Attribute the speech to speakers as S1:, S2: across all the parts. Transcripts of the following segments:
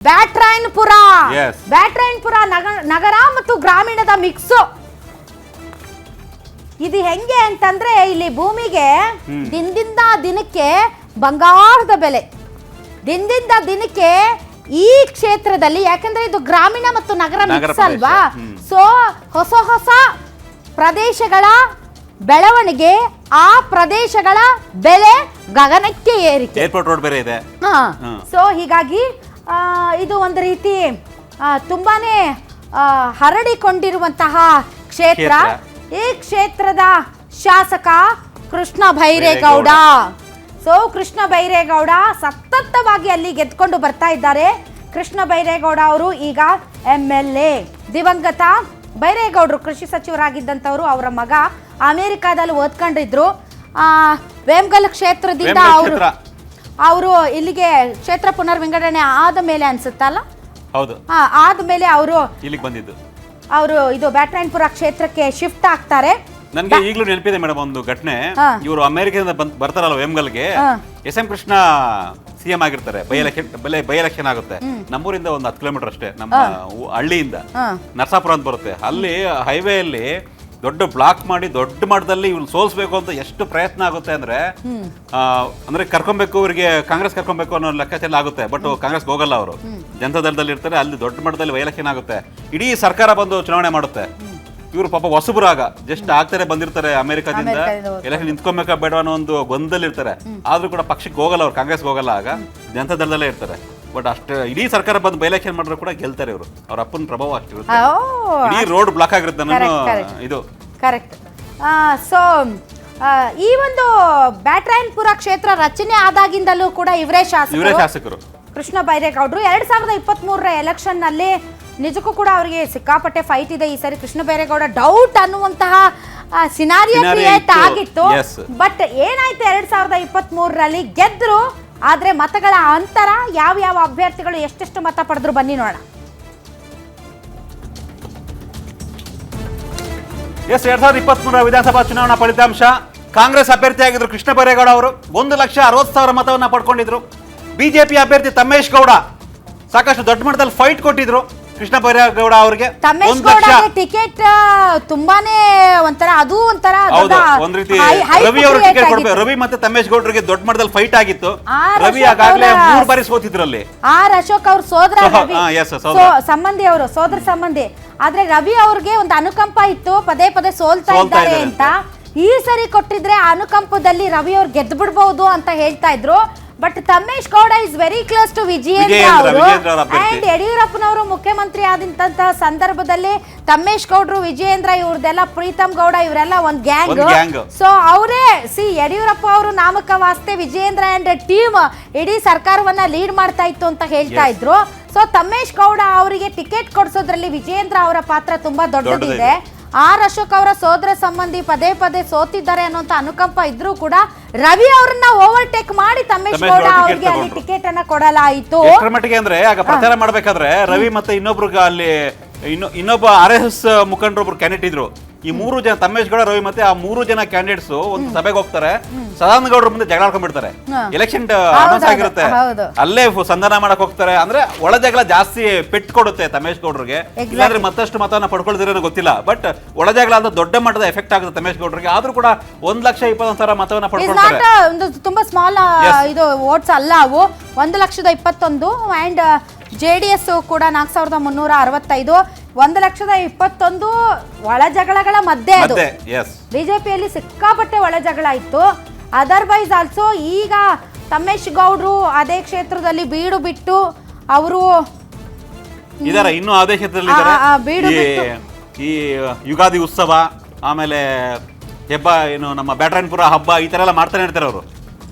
S1: ಬ್ಯಾಟ್ರಾಯನ್ಪುರ. ಬ್ಯಾಟ್ರಾಯನ್ಪುರ ನಗರ ಮತ್ತು ಗ್ರಾಮೀಣದ ಮಿಕ್ಸ್ ಇದು ಹೆಂಗೆ ಅಂತಂದ್ರೆ ಇಲ್ಲಿ ಭೂಮಿಗೆ ದಿನದಿಂದ ದಿನಕ್ಕೆ ಬಂಗಾರದ ಬೆಲೆ. ದಿನದಿಂದ ದಿನಕ್ಕೆ ಈ ಕ್ಷೇತ್ರದಲ್ಲಿ ಯಾಕಂದ್ರೆ ಇದು ಗ್ರಾಮೀಣ ಮತ್ತು ನಗರ ಮಿಕ್ಸ್ ಅಲ್ವಾ. ಸೊ ಹೊಸ ಹೊಸ ಪ್ರದೇಶಗಳ ಬೆಳವಣಿಗೆ ಆ ಪ್ರದೇಶಗಳ ಬೆಲೆ ಗಗನಕ್ಕೆ ಏರಿಕೆ.
S2: ಏರ್ಪೋರ್ಟ್ ರೋಡ್ ಬೇರೆ ಇದೆ.
S1: ಹಾ.
S2: ಹ್ಮ್.
S1: ಸೊ ಹೀಗಾಗಿ ಇದು ಒಂದು ರೀತಿ ತುಂಬಾ ಹರಡಿಕೊಂಡಿರುವಂತಹ ಕ್ಷೇತ್ರ. ಈ ಕ್ಷೇತ್ರದ ಶಾಸಕ ಕೃಷ್ಣ ಭೈರೇಗೌಡ ಸೊ ಕೃಷ್ಣ ಬೈರೇಗೌಡ ಸತತವಾಗಿ ಅಲ್ಲಿ ಗೆದ್ಕೊಂಡು ಬರ್ತಾ ಇದ್ದಾರೆ. ಕೃಷ್ಣ ಬೈರೇಗೌಡ ಅವರು ಈಗ ಎಂ ಎಲ್ ಎ ದಿವಂಗತ ಬೈರೇಗೌಡರು ಕೃಷಿ ಸಚಿವರಾಗಿದ್ದಂಥವ್ರು ಅವರ ಮಗ ಅಮೆರಿಕಾದಲ್ಲಿ ಓದ್ಕೊಂಡಿದ್ರು. ಆ, ವೇಮಗಲ್ ಕ್ಷೇತ್ರದಿಂದ ಅವರು. ಅವರು ಇಲ್ಲಿಗೆ ಕ್ಷೇತ್ರ ಪುನರ್ವಿಂಗಡಣೆ ಆದ ಮೇಲೆ ಅನ್ಸುತ್ತಲ್ಲ?
S2: ಹೌದು.
S1: ಹಾ ಆದ್ಮೇಲೆ ಅವರು
S2: ಇಲ್ಲಿಗೆ ಬಂದಿದ್ದು.
S1: ಅವರು ಇದು ಬ್ಯಾಟ್ರಾಯನ್ಪುರ ಕ್ಷೇತ್ರಕ್ಕೆ ಶಿಫ್ಟ್ ಆಗ್ತಾರೆ.
S2: ನನ್ಗೆ ಈಗಲೂ ನೆನಪಿದೆ ಮೇಡಮ್ ಒಂದು ಘಟನೆ. ಇವರು ಅಮೆರಿಕದಿಂದ ಬರ್ತಾರಲ್ಲ ವೇಮ್ಗಲ್ಗೆ. S M Krishna C M ಆಗಿರ್ತಾರೆ. ಬೈ ಎಲೆಕ್ಷನ್ ಬೈ ಎಲೆಕ್ಷನ್ ಆಗುತ್ತೆ. ನಮ್ಮೂರಿಂದ ಒಂದು ಹತ್ತು ಕಿಲೋಮೀಟರ್ ಅಷ್ಟೇ ನಮ್ಮ ಹಳ್ಳಿಯಿಂದ. ನರಸಾಪುರ ಅಂತ ಬರುತ್ತೆ. ಅಲ್ಲಿ ಹೈವೇ ಅಲ್ಲಿ ದೊಡ್ಡ ಬ್ಲಾಕ್ ಮಾಡಿ ದೊಡ್ಡ ಮಟ್ಟದಲ್ಲಿ ಇವ್ನು ಸೋಲ್ಸ್ಬೇಕು ಅಂತ ಎಷ್ಟು ಪ್ರಯತ್ನ ಆಗುತ್ತೆ ಅಂದ್ರೆ ಅಂದ್ರೆ ಕರ್ಕೊಬೇಕು ಇವರಿಗೆ ಕಾಂಗ್ರೆಸ್ ಕರ್ಕೊಬೇಕು ಅನ್ನೋ ಲೆಕ್ಕಾಚಾರ ಆಗುತ್ತೆ. ಬಟ್ ಕಾಂಗ್ರೆಸ್ ಹೋಗಲ್ಲ ಅವರು. ಜನತಾದಳದಲ್ಲಿ ಇರ್ತಾರೆ ಅಲ್ಲಿ ದೊಡ್ಡ ಮಟ್ಟದಲ್ಲಿ ವೈಲಕ್ಷನ್ ಆಗುತ್ತೆ. ಇಡೀ ಸರ್ಕಾರ ಬಂದು ಚುನಾವಣೆ ಮಾಡುತ್ತೆ. ಇವರು ಪಾಪ ಹೊಸಬರಾಗ ಜಸ್ಟ್ ಆಗ್ತಾರೆ ಬಂದಿರ್ತಾರೆ ಅಮೆರಿಕದಿಂದ.
S1: ಅಮೆರಿಕದಿಂದ
S2: ಎಲೆಕ್ಷನ್ ನಿಂತ್ಕೊಬೇಕಾ ಬೇಡ ಅನ್ನೋ ಒಂದು ಗೊಂದಲ್ ಇರ್ತಾರೆ ಆದ್ರೂ ಕೂಡ ಪಕ್ಷಕ್ಕೆ ಹೋಗಲ್ಲ ಅವ್ರು ಕಾಂಗ್ರೆಸ್ಗೆ ಹೋಗಲ್ಲ ಆಗ. ಜನತಾದಳದಲ್ಲೇ ಇರ್ತಾರೆ. ಬಟ್ ಅಷ್ಟು ಇಡೀ ಸರ್ಕಾರ ಬಂದು ಬೈ ಎಲೆಕ್ಷನ್ ಮಾಡಿದ್ರು ಕೂಡ ಗೆಲ್ತಾರೆ ಇವರು. ಅವ್ರ ಅಪ್ಪನ ಪ್ರಭಾವ ಅಷ್ಟಿರುತ್ತೆ ಇಡೀ ರೋಡ್ ಬ್ಲಾಕ್ ಆಗಿರುತ್ತೆ ನಾನು
S1: Correct, correct.
S2: ಇದು.
S1: ಕರೆಕ್ಟ್ ಸೊ ಈ ಒಂದು ಬ್ಯಾಟ್ರಾಯನ್ಪುರ ಕ್ಷೇತ್ರ ರಚನೆ ಆದಾಗಿಂದಲೂ ಕೂಡ ಇವರೇ
S2: ಇವರೇ
S1: ಶಾಸಕರು.
S2: ಶಾಸಕರು
S1: ಕೃಷ್ಣ ಬೈರೇಗೌಡರು. ಎರಡ್ ಸಾವಿರದ ಇಪ್ಪತ್ತ್ ಮೂರರ ಎಲೆಕ್ಷನ್ನಲ್ಲಿ ನಿಜಕ್ಕೂ ಕೂಡ ಅವರಿಗೆ ಸಿಕ್ಕಾಪಟ್ಟೆ ಫೈಟ್ ಇದೆ. ಈ ಸರಿ ಕೃಷ್ಣ ಬೈರೇಗೌಡ ಡೌಟ್ ಅನ್ನುವಂತಹ ಸಿನಾರಿಯೋ ಕ್ರಿಯೇಟ್ ಆಗಿತ್ತು. ಬಟ್ ಏನಾಯ್ತು ಎರಡ್ ಸಾವಿರದ ಇಪ್ಪತ್ತ್ ಮೂರರಲ್ಲಿ ಗೆದ್ರು ಆದ್ರೆ ಮತಗಳ ಅಂತರ ಯಾವ ಯಾವ ಅಭ್ಯರ್ಥಿಗಳು ಎಷ್ಟೆಷ್ಟು ಮತ ಪಡೆದ್ರು ಬನ್ನಿ ನೋಡೋಣ.
S2: ಎಸ್, ಎರಡ್ ಸಾವಿರದ ಇಪ್ಪತ್ತ್ಮೂರರ ವಿಧಾನಸಭಾ ಚುನಾವಣಾ ಫಲಿತಾಂಶ. ಕಾಂಗ್ರೆಸ್ ಅಭ್ಯರ್ಥಿಯಾಗಿದ್ದರು ಕೃಷ್ಣ ಬೈರೇಗೌಡ ಅವರು. ಒಂದು ಲಕ್ಷ ಅರವತ್ತು ಸಾವಿರ ಮತವನ್ನು ಪಡ್ಕೊಂಡಿದ್ರು. ಬಿಜೆಪಿ ಅಭ್ಯರ್ಥಿ ತಮ್ಮೇಶ್ ಗೌಡ ಸಾಕಷ್ಟು ದೊಡ್ಡ ಮಟ್ಟದಲ್ಲಿ ಫೈಟ್ ಕೊಟ್ಟಿದ್ರು. ಕೃಷ್ಣ ಬೈರೇಗೌಡ ಅವರಿಗೆ ಒಂದು
S1: ಟಿಕೆಟ್ ತುಂಬಾನೇ ಒಂಥರ ಅದು ಒಂಥರ
S2: ಹೌದು ಒಂದ್ ರೀತಿ ರವಿ ಅವರು ಟಿಕೆಟ್ ಕೊಡ್ಬೇಕು. ರವಿ ಮತ್ತೆ ತಮ್ಮೇಶ್ ಗೌಡರಿಗೆ ದೊಡ್ಡ ಮಟ್ಟದಲ್ಲಿ ಫೈಟ್ ಆಗಿತ್ತು.
S1: ಆರ್
S2: ರವಿ
S1: ಅಶೋಕ್
S2: ಆಗಾಗ್ಲೇ
S1: ಅವರ-
S2: ಮೂರು ಬಾರಿ ಸೋತಿದ್ರಲ್ಲಿ.
S1: ಆರ್ ಅಶೋಕ್ ಅವ್ರ ಸೋದರ
S2: ಸೋಹ-
S1: ರವಿ.
S2: ಹಾ, yes, ಸೋದರ.
S1: ಸೋ- ಸಂಬಂಧಿ ಅವರು ಸೋದರ ಸಂಬಂಧಿ. ಆದ್ರೆ ರವಿ ಅವ್ರಿಗೆ ಒಂದು ಅನುಕಂಪ ಇತ್ತು ಪದೇ ಪದೇ ಸೋಲ್ತಾ
S2: ಸೋಲ್ತಾ
S1: ಇದ್ದಾರೆ
S2: ಇದ್ದಾರೆ.
S1: ಅಂತ. ಈ ಸರಿ ಕೊಟ್ಟಿದ್ರೆ ಆ ಅನುಕಂಪದಲ್ಲಿ ರವಿ ಅವ್ರು ಗೆದ್ದು ಬಿಡ್ಬಹುದು ಅಂತ ಹೇಳ್ತಾ ಇದ್ರು. But Thammesh Gowda is very close to Vijayendra ಅವರು. ಅಂಡ್ ಯಡಿಯೂರಪ್ಪನವರು ಮುಖ್ಯಮಂತ್ರಿ ಆದಂತಹ ಸಂದರ್ಭದಲ್ಲಿ ತಮ್ಮೇಶ್ ಗೌಡ್ರು ವಿಜಯೇಂದ್ರ ಇವ್ರದೆಲ್ಲ ಪ್ರೀತಮ್ ಗೌಡ ಇವರೆಲ್ಲ ಒಂದ್ ಗ್ಯಾಂಗ್ ಸೊ ಅವರೇ ಸಿ ಯಡಿಯೂರಪ್ಪ ಅವರು ನಾಮಕ ವಾಸ್ತೆ ವಿಜಯೇಂದ್ರ ಅಂಡ್ ಟೀಮ್ ಇಡೀ ಸರ್ಕಾರವನ್ನ ಲೀಡ್ ಮಾಡ್ತಾ ಇತ್ತು ಅಂತ ಹೇಳ್ತಾ. ಇದ್ರು ಸೊ ತಮ್ಮೇಶ್ ಗೌಡ ಅವರಿಗೆ ಟಿಕೆಟ್ ಕೊಡಿಸೋದ್ರಲ್ಲಿ ವಿಜಯೇಂದ್ರ ಅವರ ಪಾತ್ರ ತುಂಬಾ ದೊಡ್ಡದಿದೆ. ಆರ್ ಅಶೋಕ್ ಅವರ ಸೋದರ ಸಂಬಂಧಿ ಪದೇ ಪದೇ ಸೋತಿದ್ದಾರೆ ಅನ್ನೋಂತ ಅನುಕಂಪ ಇದ್ರೂ ಕೂಡ ರವಿ ಅವರನ್ನ ಓವರ್ಟೇಕ್ ಮಾಡಿ ತಮ್ಮೇಶ್ ಗೌಡ ಅವರಿಗೆ ಅಲ್ಲಿ ಟಿಕೆಟ್ ಅನ್ನ ಕೊಡಲಾಯಿತು.
S2: ಮಟ್ಟಿಗೆ ಅಂದ್ರೆ ಆಗ ಪ್ರಚಾರ ಮಾಡ್ಬೇಕಾದ್ರೆ ರವಿ ಮತ್ತೆ ಇನ್ನೊಬ್ರು ಅಲ್ಲಿ ಇನ್ನು ಇನ್ನೊಬ್ಬ ಆರ್ ಎಸ್ ಎಸ್ ಮುಖಂಡರೊಬ್ರು ಕ್ಯಾಂಡಿಡೇಟ್ ಇದ್ರು. ಈ ಮೂರು ಜನ ತಮ್ಮೇಶ್ ಗೌಡ ರವಿ ಮತ್ತೆ ಆ ಮೂರು ಜನ ಕ್ಯಾಂಡಿಡೇಟ್ಸ್ ಒಂದು ಸಭೆಗೆ ಹೋಗ್ತಾರೆ. ಸದಾನಂದ ಗೌಡರ ಮುಂದೆ ಜಗಳ ಆಡ್ಕೊಂಡ್ಬಿಡ್ತಾರೆ. ಎಲೆಕ್ಷನ್ ಅನೌನ್ಸ್ ಆಗಿರುತ್ತೆ. ಅಲ್ಲೇ ಸಂಧಾನ ಮಾಡಕ್ ಹೋಗ್ತಾರೆ. ಅಂದ್ರೆ ಒಳ ಜಗಳ ಜಾಸ್ತಿ ಪೆಟ್ಟು ಕೊಡುತ್ತೆ ತಮೇಶ್ ಗೌಡ್ರಿಗೆ. ಇಲ್ಲಾಂದ್ರೆ ಮತ್ತಷ್ಟು ಮತವನ್ನ ಪಡ್ಕೊಳ್ತೀರ ಗೊತ್ತಿಲ್ಲ. ಬಟ್ ಒಳ ಜಗಳ ಅಂತ ದೊಡ್ಡ ಮಟ್ಟದ ಎಫೆಕ್ಟ್ ಆಗುತ್ತೆ ತಮೇಶ್ ಗೌಡ್ರಿಗೆ. ಆದ್ರೂ ಕೂಡ ಒಂದ್ ಲಕ್ಷ ಇಪ್ಪತ್ತೊಂದು ಸಾವಿರ ಮತವನ್ನ ಪಡ್ಕೊಳ್ತಾರೆ.
S1: ಒಂದು ತುಂಬಾ ಸ್ಮಾಲ್ ಇದು ವೋಟ್ಸ್ ಅಲ್ಲ ಅವು. ಒಂದು ಲಕ್ಷದ ಇಪ್ಪತ್ತೊಂದು ಅಂಡ್ ಜೆ ಡಿ ಎಸ್ ಕೂಡ ನಾಲ್ಕು ಸಾವಿರದ ಮುನ್ನೂರ ಅರವತ್ತೈದು. ಒಂದು ಲಕ್ಷದ ಇಪ್ಪತ್ತೊಂದು ಒಳ ಜಗಳಗಳ ಮಧ್ಯೆ ಅದು.
S2: ಮತ್ತೆ ಎಸ್
S1: ಬಿಜೆಪಿಯಲ್ಲಿ ಸಿಕ್ಕಾಪಟ್ಟೆ ಒಳ ಜಗಳ ಇತ್ತು. ಅದರ್ವೈಸ್ ಆಲ್ಸೋ ಈಗ ತಮ್ಮೇಶ್ ಗೌಡ್ರು ಅದೇ ಕ್ಷೇತ್ರದಲ್ಲಿ ಬೀಡು ಬಿಟ್ಟು ಅವರು
S2: ಇದಾರ ಇನ್ನೂ ಅದೇ ಕ್ಷೇತ್ರದಲ್ಲಿ
S1: ಆ,
S2: ಇದಾರೆ.
S1: ಆ, ಬೀಡು
S2: ಈ-
S1: ಬಿಟ್ಟು.
S2: ಈ ಯುಗಾದಿ ಉತ್ಸವ ಆಮೇಲೆ ಹೆಬ್ಬ ಏನು ನಮ್ಮ ಬ್ಯಾಟ್ರಾಯನ್ಪುರ ಹಬ್ಬ ಈ ತರ ಎಲ್ಲ ಮಾಡ್ತಾನೆ ಇರ್ತಾರೆ ಅವರು.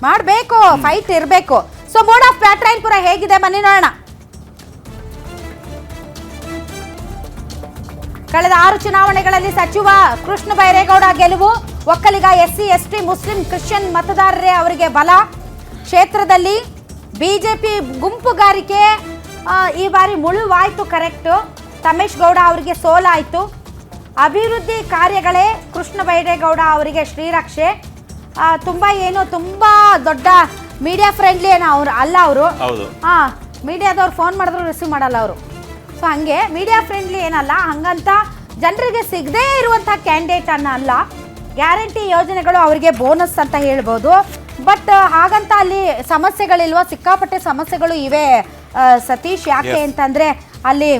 S1: ಮಾಡಬೇಕು ಫೈಟ್ ಇರಬೇಕು. ಸೊ ಮೋಡ್ ಆಫ್ ಬ್ಯಾಟ್ರಾಯನ್ಪುರ ಹೇಗಿದೆ? ಮನೆ ನೋಡೋಣ. ಕಳೆದ ಆರು ಚುನಾವಣೆಗಳಲ್ಲಿ ಸಚಿವ ಕೃಷ್ಣ ಬೈರೇಗೌಡ ಗೆಲುವು Vokkaliga SC ST Muslim Christian ಮತದಾರರೇ ಅವರಿಗೆ ಬಲ. ಕ್ಷೇತ್ರದಲ್ಲಿ ಬಿಜೆಪಿ ಗುಂಪುಗಾರಿಕೆ ಈ ಬಾರಿ ಮುಳುವಾಯಿತು ಕರೆಕ್ಟು ತಮೇಶ್ ಗೌಡ ಅವರಿಗೆ ಸೋಲಾಯಿತು. ಅಭಿವೃದ್ಧಿ ಕಾರ್ಯಗಳೇ ಕೃಷ್ಣ ಬೈರೇಗೌಡ ಅವರಿಗೆ ಶ್ರೀರಕ್ಷೆ. ತುಂಬ ಏನು ತುಂಬ ದೊಡ್ಡ ಮೀಡಿಯಾ ಫ್ರೆಂಡ್ಲಿ ಏನೋ ಅವ್ರು ಅಲ್ಲ ಅವರು. ಹಾ ಮೀಡಿಯಾದವ್ರು ಫೋನ್ ಮಾಡಿದ್ರು ರಿಸೀವ್ ಮಾಡಲ್ಲ ಅವರು. ಸೊ ಹಂಗೆ ಮೀಡಿಯಾ ಫ್ರೆಂಡ್ಲಿ ಏನಲ್ಲ ಹಂಗಂತ ಜನರಿಗೆ ಸಿಗದೇ ಇರುವಂಥ ಕ್ಯಾಂಡಿಡೇಟ್ ಅನ್ನ ಅಲ್ಲ ಗ್ಯಾರಂಟಿ ಯೋಜನೆಗಳು ಅವರಿಗೆ ಬೋನಸ್ ಅಂತ ಹೇಳ್ಬೋದು. ಬಟ್ ಹಾಗಂತ ಅಲ್ಲಿ ಸಮಸ್ಯೆಗಳಿಲ್ವಾ ಸಿಕ್ಕಾಪಟ್ಟೆ ಸಮಸ್ಯೆಗಳು ಇವೆ ಸತೀಶ್ ಯಾಕೆ ಅಂತಂದರೆ ಅಲ್ಲಿ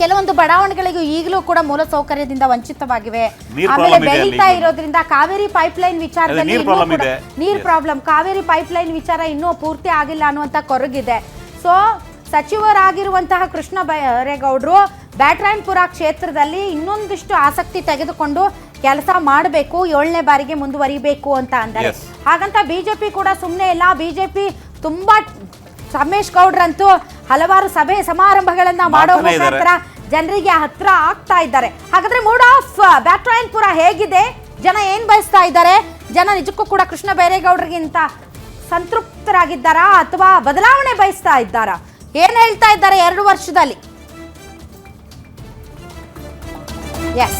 S1: ಕೆಲವೊಂದು ಬಡಾವಣೆಗಳಿಗೂ ಈಗಲೂ ಕೂಡ ಮೂಲ ಸೌಕರ್ಯದಿಂದ ವಂಚಿತವಾಗಿವೆ. ಆಮೇಲೆ ಬೆಳೀತಾ ಇರೋದ್ರಿಂದ ಕಾವೇರಿ ಪೈಪ್ಲೈನ್ ವಿಚಾರದಲ್ಲಿ
S2: ನೀರ್
S1: ಪ್ರಾಬ್ಲಮ್ ಕಾವೇರಿ ಪೈಪ್ಲೈನ್ ವಿಚಾರ ಇನ್ನೂ ಪೂರ್ತಿ ಆಗಿಲ್ಲ ಅನ್ನುವಂಥ ಕೊರಗಿದೆ. ಸೊ ಸಚಿವರಾಗಿರುವಂತಹ ಕೃಷ್ಣ ಬೈರೇಗೌಡರು ಬ್ಯಾಟ್ರಾಯನ್ಪುರ ಕ್ಷೇತ್ರದಲ್ಲಿ ಇನ್ನೊಂದಿಷ್ಟು ಆಸಕ್ತಿ ತೆಗೆದುಕೊಂಡು ಕೆಲಸ ಮಾಡಬೇಕು ಏಳನೇ ಬಾರಿಗೆ ಮುಂದುವರಿಬೇಕು ಅಂತ ಅಂದರೆ. ಹಾಗಂತ ಬಿಜೆಪಿ ಕೂಡ ಸುಮ್ಮನೆ ಇಲ್ಲ. ಬಿಜೆಪಿ ತುಂಬಾ ರಮೇಶ್ ಗೌಡ್ರಂತೂ ಹಲವಾರು ಸಭೆ ಸಮಾರಂಭಗಳನ್ನ ಮಾಡೋ ಮುಖಾಂತರ ಜನರಿಗೆ ಹತ್ರ ಆಗ್ತಾ ಇದ್ದಾರೆ. ಹಾಗಾದ್ರೆ ಮೂಡ್ ಆಫ್ ಬ್ಯಾಟ್ರಾಯನ್ಪುರ ಹೇಗಿದೆ? ಜನ ಏನ್ ಬಯಸ್ತಾ ಇದ್ದಾರೆ? ಜನ ನಿಜಕ್ಕೂ ಕೂಡ ಕೃಷ್ಣ ಬೈರೇಗೌಡರಿಗಿಂತ ಸಂತೃಪ್ತರಾಗಿದ್ದಾರಾ ಅಥವಾ ಬದಲಾವಣೆ ಬಯಸ್ತಾ ಇದ್ದಾರಾ? ಏನ್ ಹೇಳ್ತಾ ಇದ್ದಾರೆ ಎರಡು ವರ್ಷದಲ್ಲಿ? ಎಸ್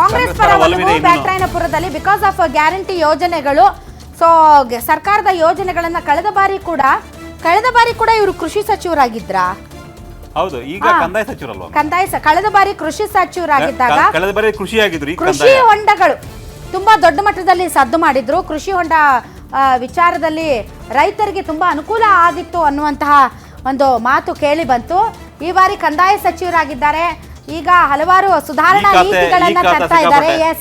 S1: ಕಾಂಗ್ರೆಸ್ ಪರ ಒಲವು. ಬ್ಯಾಟ್ರಾಯನಪುರದಲ್ಲಿ ಬಿಕಾಸ್ ಆಫ್ ಗ್ಯಾರಂಟಿ ಯೋಜನೆಗಳು ಸೊ ಸರ್ಕಾರದ ಯೋಜನೆಗಳನ್ನ ಕಳೆದ ಬಾರಿ ಕೂಡ ಕಳೆದ ಬಾರಿ ಕೂಡ ಇವರು ಕೃಷಿ ಸಚಿವರಾಗಿದ್ರ?
S2: ಹೌದು ಈಗ. ಕಂದಾಯ ಸಚಿವರಲ್ವಾ?
S1: ಕಂದಾಯ ಕಳೆದ ಬಾರಿ ಕೃಷಿ ಸಚಿವರಾಗಿದ್ದಾಗ
S2: ಕಳೆದ ಬಾರಿ ಕೃಷಿ ಆಗಿದ್ರು
S1: ಕೃಷಿ ಹೊಂಡಗಳು ತುಂಬಾ ದೊಡ್ಡ ಮಟ್ಟದಲ್ಲಿ ಸದ್ದು ಮಾಡಿದ್ರು. ಕೃಷಿ ಹೊಂಡ ವಿಚಾರದಲ್ಲಿ ರೈತರಿಗೆ ತುಂಬಾ ಅನುಕೂಲ ಆಗಿತ್ತು ಅನ್ನುವಂತಹ ಒಂದು ಮಾತು ಕೇಳಿ ಬಂತು. ಈ ಬಾರಿ ಕಂದಾಯ ಸಚಿವರಾಗಿದ್ದಾರೆ. ಈಗ ಹಲವಾರು ಸುಧಾರಣಾ ನೀತಿಗಳನ್ನ ತರ್ತಾ ಇದ್ದಾರೆ. ಎಸ್